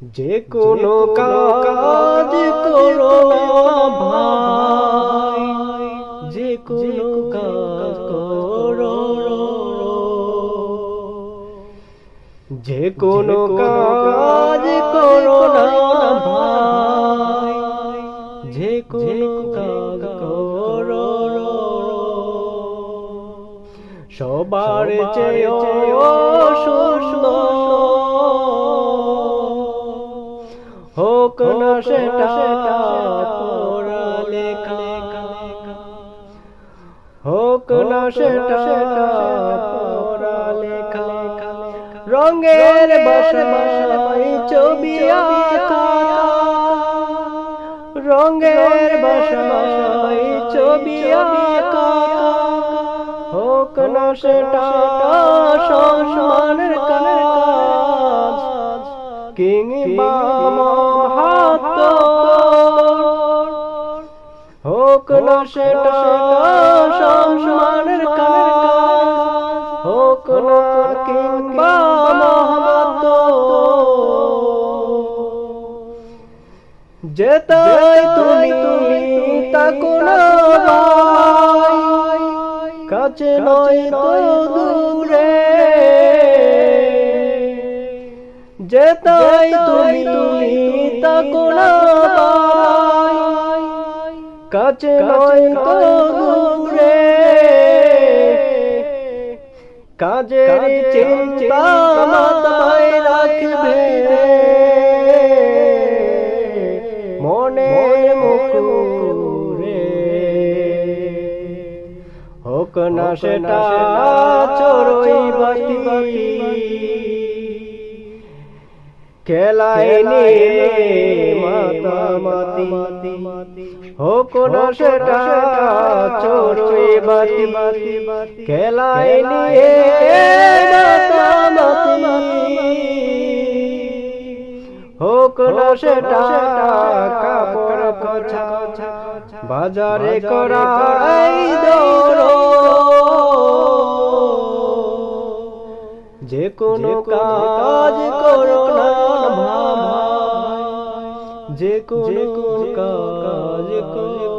যে কোনো কাজ করো ভাই যে কোনো কাজ করো যে কোনো কাজ করো ভাই যে কোনো কাজ করো সবার চেয়ে সুন্দর। হোক না সেটা হোক না সেটা পড়ালেখা। রঙের বাসায় ছবি আঁকা। রঙের বাসায় ছবি আঁকা। হোক না সেটা সম্মানের কাজ। কিংবা হোক না সেটা সম্মানের কাজ। হোক না কিংবা মহাত যেতাই তুমি তুমি তাকো না কাছে নয় তো দূরে। যেতাই তুমি তুমি তাকো না কাছে নয় তো দূরে। কাজের চিন্তা মাথায় রাখবে। মনে মুকুরে হোক না সেটা চড়ই বাতি। খেলায় নিয়ে মাতামাতি। হোক না সেটা চড়ই বাতি। খেলায় নিয়ে মাতামাতি। হোক না সেটা কাপড় কছা বাজারে করাই দৌড় কোনো কাজ করো না যে কোনো কাজ করো